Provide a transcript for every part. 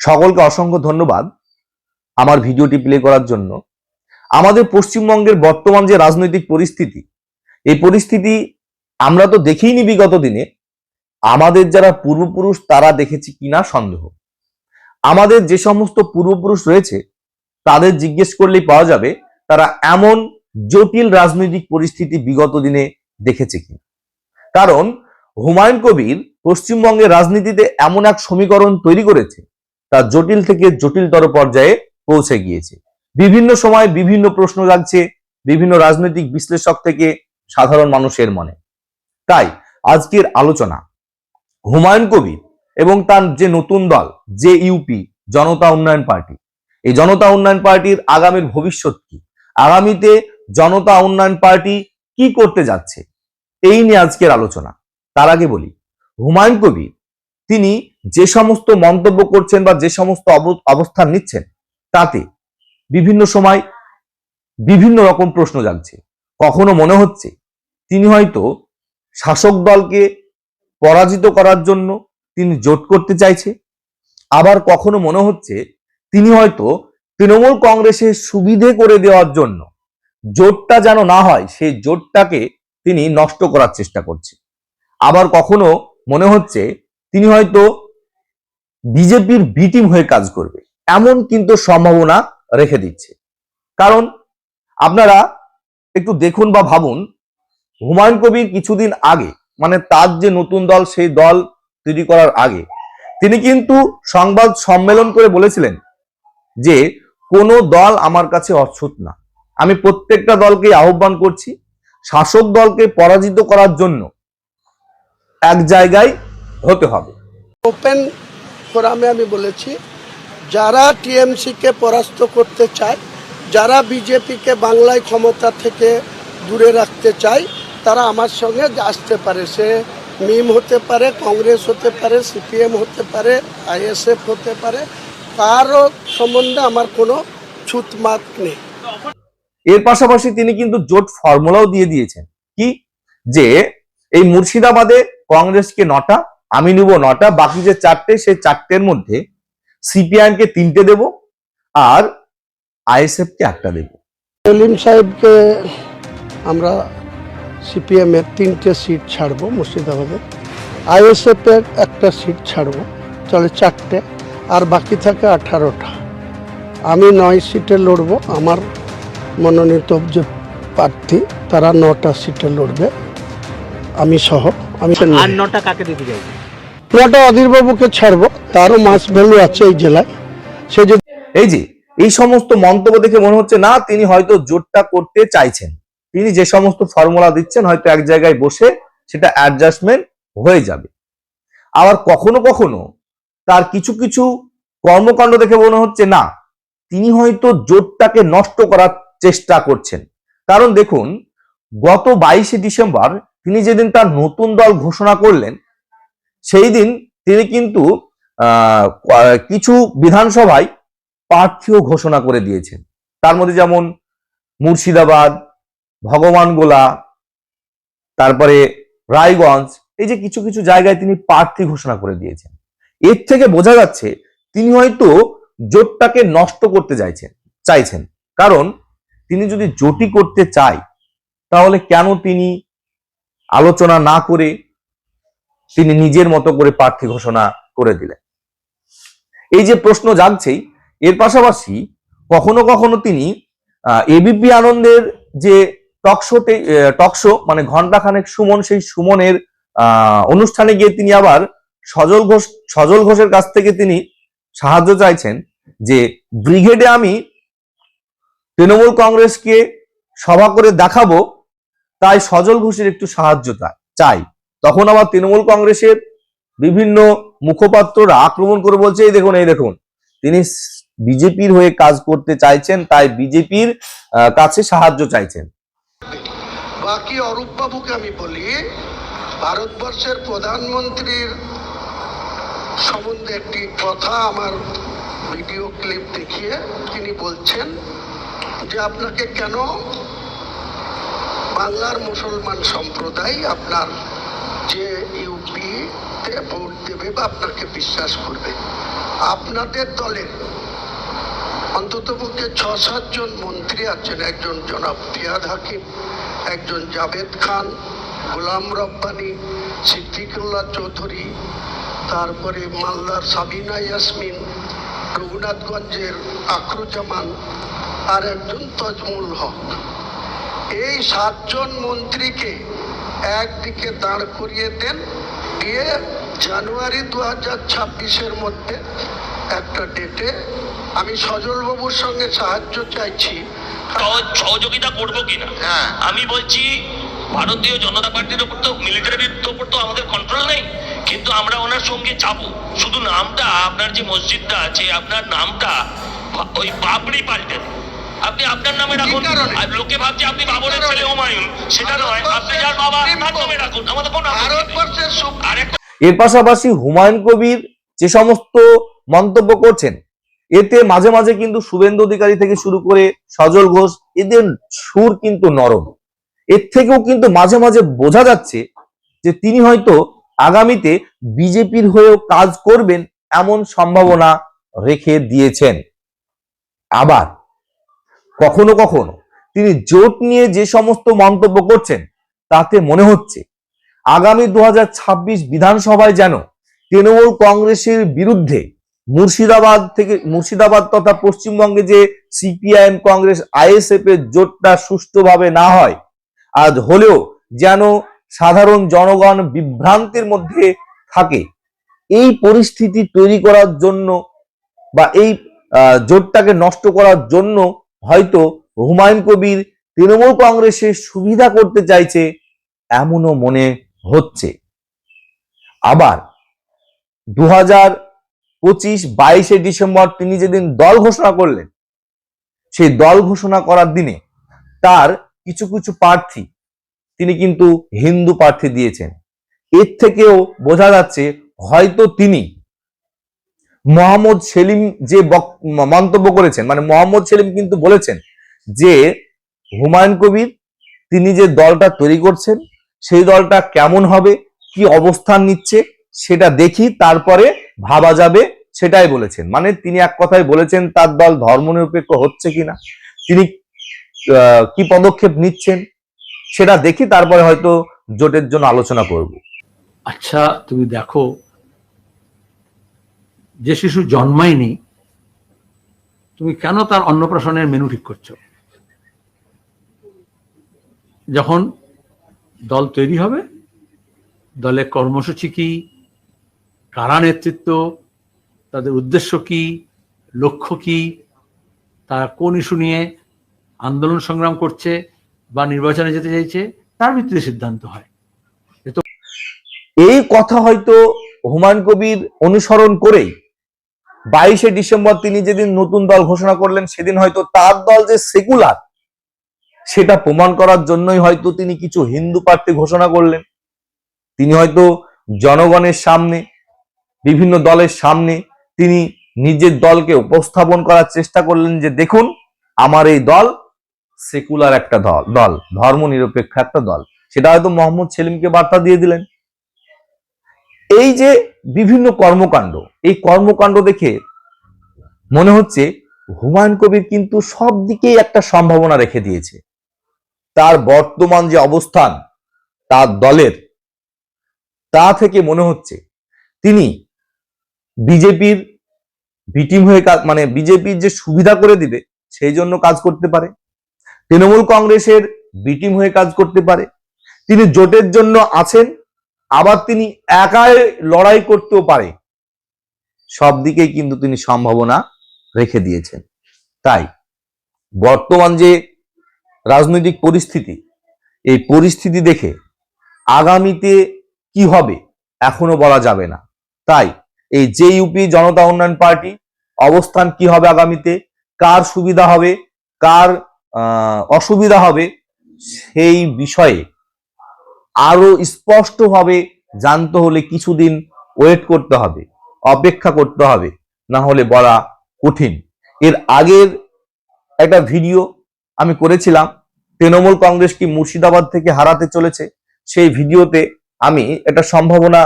সকলকে অসংখ্য ধন্যবাদ আমার ভিডিওটি প্লে করার জন্য। আমাদের পশ্চিমবঙ্গের বর্তমান যে রাজনৈতিক পরিস্থিতি, এই পরিস্থিতি আমরা তো দেখিনি বিগত দিনে। আমাদের যারা পূর্বপুরুষ তারা দেখেছি কিনা সন্দেহ। আমাদের যে সমস্ত পূর্বপুরুষ রয়েছে, তাদের জিজ্ঞেস করলেই পাওয়া যাবে তারা এমন জটিল রাজনৈতিক পরিস্থিতি বিগত দিনে দেখেছে কিনা। কারণ হুমায়ুন কবির পশ্চিমবঙ্গের রাজনীতিতে এমন এক সমীকরণ তৈরি করেছে তা জটিল থেকে জটিলতর পর্যায়ে পৌঁছে গিয়েছে। বিভিন্ন সময় বিভিন্ন প্রশ্ন লাগছে বিভিন্ন রাজনৈতিক বিশ্লেষক থেকে সাধারণ মানুষের মনে। তাই আজকের আলোচনা, হুমায়ুন কবির এবং তার যে নতুন দল, যে ইউপি, জনতা উন্নয়ন পার্টি। এই জনতা উন্নয়ন পার্টির আগামীর ভবিষ্যৎ কি? আগামীতে জনতা উন্নয়ন পার্টি কি করতে যাচ্ছে? এই নিয়ে আজকের আলোচনা। তার আগে বলি, হুমায়ুন কবির, তিনি যে সমস্ত মন্তব্য করছেন বা যে সমস্ত অব- অবস্থান নিচ্ছেন, তাতে বিভিন্ন সময় বিভিন্ন রকম প্রশ্ন জাগছে। কখনো মনে হচ্ছে তিনি হয়তো শাসক দলকে পরাজিত করার জন্য তিনি জোট করতে চাইছে, আবার কখনো মনে হচ্ছে তিনি হয়তো তৃণমূল কংগ্রেসের সুবিধে করে দেওয়ার জন্য জোটটা যেন না হয়, সেই জোটটাকে তিনি নষ্ট করার চেষ্টা করছে। আবার কখনো মনে হচ্ছে তিনি হয়তো বিজেপির বিটিম হয়ে কাজ করবে। এমন কিন্তু সম্ভাবনা রেখে দিচ্ছে। কারণ আপনারা একটু দেখুন বা ভাবুন, হুমায়ুন কবির কিছুদিন আগে মানে তার যে নতুন দল, সেই দল তৈরি করার আগে, তিনি কিন্তু সংবাদ সম্মেলন করে বলেছিলেন যে, কোনো দল আমার কাছে অচ্ছুত না। আমি প্রত্যেকটা দলকে আহ্বান করছি, শাসক দলকে পরাজিত করার জন্য এক জায়গায় হতে হবে। ওপেন ফোরামে আমি বলেছি, যারা টিএমসিকে পরাস্ত করতে চায়, যারা বিজেপিকে বাংলায় ক্ষমতা থেকে দূরে রাখতে চায়, তারা আমার সঙ্গে আসতে পারে। সে মিম হতে পারে, কংগ্রেস হতে পারে, সিপিএম হতে পারে, আইএসএফ হতে পারে তারও সম্বন্ধে আমার কোনো ছুতমাত নেই। এর পাশাপাশি তিনি কিন্তু জোট ফর্মুলাও দিয়ে দিয়েছেন। কি? যে এই মুর্শিদাবাদে কংগ্রেসকে নটা আমি নিব নটা বাকি যে চারটে সেই চারটের মধ্যে সিপিআইএম কে তিনটে দেব আর আইএসএফ কে একটা দেব। সেলিম সাহেবকে আমরা সিপিএমের তিনটে সিট ছাড়বো মুর্শিদাবাদে। আইএসএফের একটা সিট ছাড়বো চলে চারটে আর বাকি থাকে আঠারোটা। আমি নয় সিটে লড়বো আমার মনোনীত যে প্রার্থী তারা নটা সিটে লড়বে। আমি সহ আমি আর নটা কাকে দিতে চাইছে নটা অধীরবাবুকে ছাড়বো, তারও মাস ভ্যালু আছে এই জেলায়। সে যদি এই যে, এই সমস্ত মন্তব্য দেখে মনে হচ্ছে, না, তিনি হয়তো জোটটা করতে চাইছেন। তিনি যে সমস্ত ফর্মুলা দিচ্ছেন, হয়তো এক জায়গায় বসে সেটা অ্যাডজাস্টমেন্ট হয়ে যাবে। আবার কখনো কখনো তার কিছু কিছু কর্মকাণ্ড দেখে মনে হচ্ছে, না, তিনি হয়তো জোটটাকে নষ্ট করার চেষ্টা করছেন। কারণ দেখুন, গত বাইশে ডিসেম্বর তিনি যেদিন তার নতুন দল ঘোষণা করলেন সেই দিন তিনি কিন্তু কিছু বিধানসভায় প্রার্থীও ঘোষণা করে দিয়েছেন। তার মধ্যে যেমন মুর্শিদাবাদ, ভগবানগোলা, তারপরে রায়গঞ্জ, এই যে কিছু কিছু জায়গায় তিনি প্রার্থী ঘোষণা করে দিয়েছেন। এর থেকে বোঝা যাচ্ছে, তিনি হয়তো জোটটাকে নষ্ট করতে চাইছেন চাইছেন। কারণ তিনি যদি জোটই করতে চায়, তাহলে কেন তিনি আলোচনা না করে তিনি নিজের মতো করে প্রার্থী ঘোষণা করে দিলেন। এই যে প্রশ্ন জাগছেই, এর পাশাপাশি কখনো কখনো তিনি এবিপি আনন্দের যে টকশোতে টকশো মানে ঘন্টাখানেক সুমন, সেই সুমনের অনুষ্ঠানে গিয়ে তিনি আবার সজল ঘোষ, সজল ঘোষের কাছ থেকে তিনি সাহায্য চাইছেন যে ব্রিগেডে আমি তৃণমূল কংগ্রেসকে সভা করে দেখাবো, তাই সজল ঘোষের একটু সাহায্য চাই। তখন আবার তৃণমূল কংগ্রেসের বিভিন্ন মুখপাত্ররা আক্রমণ করে বলছে, এই দেখুন এই দেখুন, তিনি বিজেপির হয়ে কাজ করতে চাইছেন, তাই বিজেপির কাছে সাহায্য চাইছেন। বাকি অরূপ বাবুকে আমি বলি, ভারতবর্ষের প্রধানমন্ত্রীর সম্বন্ধে একটি কথা আমার ভিডিও ক্লিপ দেখিয়ে তিনি বলছেন যে আপনাকে কেন বাংলার মুসলমান সম্প্রদায় আপনার যে ইউপিতে ভোট দেবে বা আপনাকে বিশ্বাস করবে, আপনাদের দলে অন্ততপক্ষে ছ সাতজন মন্ত্রী আছেন। একজন জনাব ফিয়াদ হাকিম, একজন জাভেদ খান, গোলাম রব্বানি, সিদ্দিকুল্লাহ চৌধুরী, তারপরে মালদার সাবিনা ইয়াসমিন, রঘুনাথগঞ্জের আখরুজ্জামান আর একজন তজমুল হক। এই সাতজন মন্ত্রীকে একদিকে দাঁড় করিয়ে দেন দিয়ে জানুয়ারি দু হাজার ছাব্বিশের মধ্যে একটা ডেটে আমি সজলবাবুর সঙ্গে সাহায্য চাইছি। সহযোগিতা করব কিনা? হ্যাঁ। আমি বলছি ভারতীয় জনতা পার্টির উপর তো মিলিটারির উপর তো আমাদের কন্ট্রোল নেই। কিন্তু আমরা ওনার সঙ্গে যাব। শুধু নামটা আপনার যে মসজিদটা আছে আপনার নামটা ওই বাবরি পাল্টেন আপনি আপনার নামে রাখুন। আর লোকে ভাবছে আপনি বাবরের ছেলে হুমায়ুন। সেটা নয়। আপনি যার বাবা তার নামে রাখুন। আমাদের কোনো ভারতবর্ষের সুপ্রিম আর এর পাশাপাশি হুমায়ুন কবির যে সমস্ত মন্তব্য করছেন এতে মাঝে মাঝে কিন্তু শুভেন্দু অধিকারী থেকে শুরু করে সজল ঘোষ এদের সুর কিন্তু নরম। এর থেকেও কিন্তু মাঝে মাঝে বোঝা যাচ্ছে যে তিনি হয়তো আগামীতে বিজেপির হয়েও কাজ করবেন এমন সম্ভাবনা রেখে দিয়েছেন। আবার কখনো কখনো তিনি জোট নিয়ে যে সমস্ত মন্তব্য করছেন, তাতে মনে হচ্ছে আগামী দু হাজার ছাব্বিশ বিধানসভায় যেন তৃণমূল কংগ্রেসের বিরুদ্ধে মুর্শিদাবাদ থেকে, মুর্শিদাবাদ তথা পশ্চিমবঙ্গে যে সিপিআইএম কংগ্রেস, আইএসএফ এর জোটটা সুষ্ঠুভাবে না হয়, আজ হলেও যেন সাধারণ জনগণ বিভ্রান্তির মধ্যে থাকে। এই পরিস্থিতি তৈরি করার জন্য বা এই জোটটাকে নষ্ট করার জন্য হয়তো হুমায়ুন কবির তৃণমূল কংগ্রেসের সুবিধা করতে চাইছে এমনও মনে হচ্ছে। আবার দু হাজার পঁচিশ বাইশে ডিসেম্বর তিনি যেদিন দল ঘোষণা করলেন, সেই দল ঘোষণা করার দিনে তার কিছু কিছু প্রার্থী তিনি কিন্তু হিন্দু প্রার্থী দিয়েছেন। এর থেকেও বোঝা যাচ্ছে হয়তো তিনি মোহাম্মদ সেলিম যে মন্তব্য করেছেন মানে মোহাম্মদ সেলিম কিন্তু বলেছেন যে হুমায়ুন কবির, তিনি যে দলটা তৈরি করছেন, সেই দলটা কেমন হবে, কি অবস্থান নিচ্ছে, সেটা দেখি, তারপরে ভাবা যাবে, সেটাই বলেছেন। মানে তিনি এক কথায় বলেছেন, তার দল ধর্মনিরপেক্ষ হচ্ছে কিনা, তিনি কি পদক্ষেপ নিচ্ছেন, সেটা দেখি, তারপরে হয়তো জোটের জন্য আলোচনা করব। আচ্ছা তুমি দেখো যে শিশু জন্মায়নি, তুমি কেন তার অন্নপ্রাশনের মেনু ঠিক করছ? যখন দল তৈরি হবে, দলের কর্মসূচি কি? কারা নেতৃত্ব? তাদের উদ্দেশ্য কি? লক্ষ্য কি? তারা কোন ইস্যু নিয়ে আন্দোলন সংগ্রাম করছে বা নির্বাচনে যেতে চাইছে, তার ভিত্তিতে সিদ্ধান্ত হয়। এই কথা হয়তো হুমায়ুন কবির অনুসরণ করেই বাইশে ডিসেম্বর তিনি যেদিন নতুন দল ঘোষণা করলেন, সেদিন হয়তো তার দল যে সেকুলার, সেটা প্রমাণ করার জন্যই হয়তো তিনি কিছু হিন্দু প্রার্থী ঘোষণা করলেন। তিনি হয়তো জনগণের সামনে, বিভিন্ন দলের সামনে তিনি নিজের দলকে উপস্থাপন করার চেষ্টা করলেন যে, দেখুন, আমার এই দল সেকুলার একটা দল দল ধর্ম নিরপেক্ষ একটা দল। সেটা হয়তো মোহাম্মদ সেলিমকে বার্তা দিয়ে দিলেন। এই যে বিভিন্ন কর্মকাণ্ড, এই কর্মকাণ্ড দেখে মনে হচ্ছে হুমায়ুন কবির কিন্তু সব দিকেই একটা সম্ভাবনা রেখে দিয়েছে। তার বর্তমান যে অবস্থান, তার দলের, তা থেকে মনে হচ্ছে তিনি বিজেপির বিটিম হয়ে কাজ মানে বিজেপির যে সুবিধা করে দিবে, সেই জন্য কাজ করতে পারে। তৃণমূল কংগ্রেসের বিটিম হয়ে কাজ করতে পারে। তিনি জোটের জন্য আছেন। আবার তিনি একাই লড়াই করতেও পারে। সব দিকেই কিন্তু তিনি সম্ভাবনা রেখে দিয়েছেন। তাই বর্তমান যে রাজনৈতিক পরিস্থিতি, এই পরিস্থিতি দেখে আগামীতে কি হবে এখনও বলা যাবে না। তাই এই যে ইউপি জনতা উন্নয়ন পার্টি, অবস্থান কি হবে আগামীতে, কার সুবিধা হবে, কার অসুবিধা হবে, সেই বিষয়ে আরও স্পষ্টভাবে জানতে হলে কিছুদিন ওয়েট করতে হবে, অপেক্ষা করতে হবে, না হলে বলা কঠিন। এর আগের একটা ভিডিও আমি করেছিলাম, তৃণমূল কংগ্রেস কি মুর্শিদাবাদ থেকে হারাতে চলেছে, সেই ভিডিওতে আমি একটা সম্ভাবনা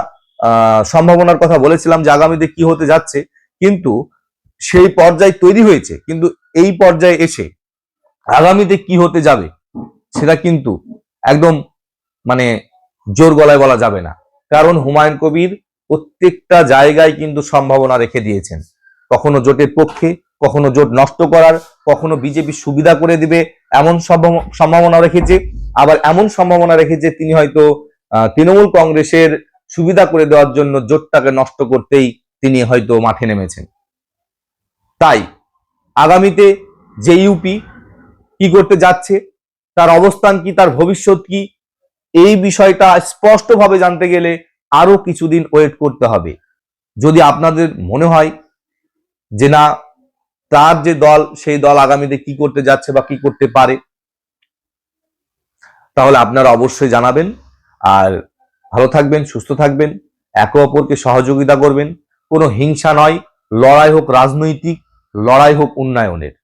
সম্ভাবনার কথা বলেছিলাম যে আগামীতে কি হতে যাচ্ছে, কিন্তু সেই পর্যায় তৈরি হয়েছে, কিন্তু এই পর্যায়ে এসে আগামীতে কি হতে যাবে, সেটা কিন্তু একদম মানে জোর গলায় বলা যাবে না। কারণ হুমায়ুন কবির প্রত্যেকটা জায়গায় কিন্তু সম্ভাবনা রেখে দিয়েছেন। কখনো জোটের পক্ষে, কখনো জোট নষ্ট করার, কখনো বিজেপি সুবিধা করে দিবে, এমন সম্ভাব- সম্ভাবনা রেখেছে। আবার এমন সম্ভাবনা রেখেছে তিনি হয়তো তৃণমূল কংগ্রেসের সুবিধা করে দেওয়ার জন্য জোটটাকে নষ্ট করতেই তিনি হয়তো মাঠে নেমেছেন। তাই আগামীতে যে ইউপি কি করতে যাচ্ছে, তার অবস্থান কি, তার ভবিষ্যৎ কি এই বিষয়টা স্পষ্টভাবে জানতে গেলে আরও কিছুদিন ওয়েট করতে হবে। যদি আপনাদের মনে হয় যে না, তার যে দল, সেই দল আগামীতে কি করতে যাচ্ছে বা কি করতে পারে, তাহলে আপনারা অবশ্যই জানাবেন। আর ভালো থাকবেন, সুস্থ থাকবেন, একে অপরকে সহযোগিতা করবেন। কোনো হিংসা নয়, লড়াই হোক রাজনৈতিক, লড়াই হোক উন্নয়নের।